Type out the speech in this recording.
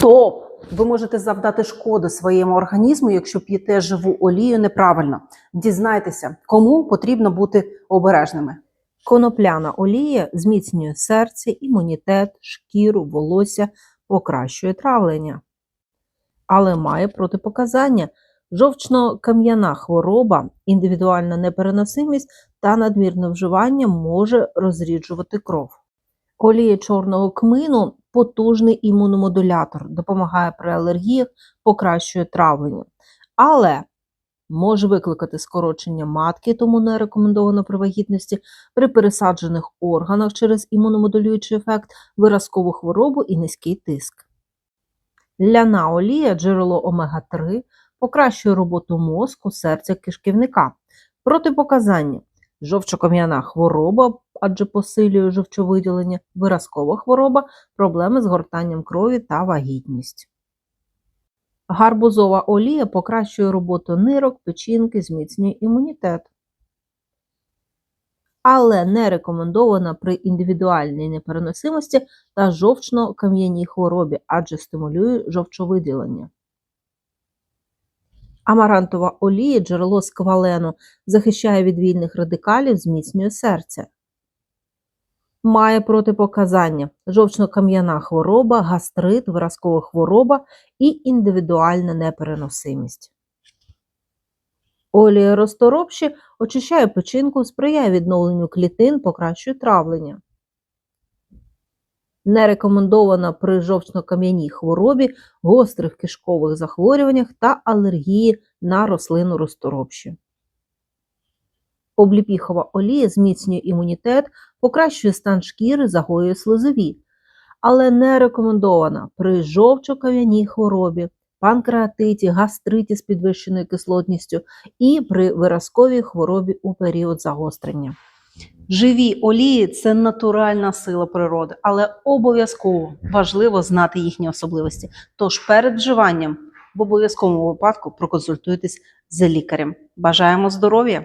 Стоп! Ви можете завдати шкоди своєму організму, якщо п'єте живу олію неправильно. Дізнайтеся, кому потрібно бути обережними. Конопляна олія зміцнює серце, імунітет, шкіру, волосся, покращує травлення. Але має протипоказання жовчно-кам'яна хвороба, індивідуальна непереносимість та надмірне вживання може розріджувати кров. Олія чорного кмину потужний імуномодулятор, допомагає при алергіях, покращує травлення. Але може викликати скорочення матки, тому не рекомендовано при вагітності, при пересаджених органах через імуномодулюючий ефект, виразкову хворобу і низький тиск. Ляна олія джерело омега-3 покращує роботу мозку, серця, кишківника. Протипоказання жовчокам'яна хвороба, адже посилює жовчовиділення, виразкова хвороба, проблеми з гортанням крові та вагітність. Гарбузова олія покращує роботу нирок, печінки, зміцнює імунітет. Але не рекомендована при індивідуальній непереносимості та жовчно-кам'яній хворобі, адже стимулює жовчовиділення. Амарантова олія, джерело сквалену, захищає від вільних радикалів, зміцнює серце. Має протипоказання жовчно-кам'яна хвороба, гастрит, виразкова хвороба і індивідуальна непереносимість. Олія розторопші очищає печінку, сприяє відновленню клітин, покращує травлення. Не рекомендована при жовчно-кам'яній хворобі, гострих кишкових захворюваннях та алергії на рослину розторопші. Обліпіхова олія зміцнює імунітет, покращує стан шкіри, загоює слизові, але не рекомендована при жовчо-кам'яній хворобі, панкреатиті, гастриті з підвищеною кислотністю і при виразковій хворобі у період загострення. Живі олії це натуральна сила природи, але обов'язково важливо знати їхні особливості. Тож перед вживанням в обов'язковому випадку проконсультуйтесь з лікарем. Бажаємо здоров'я!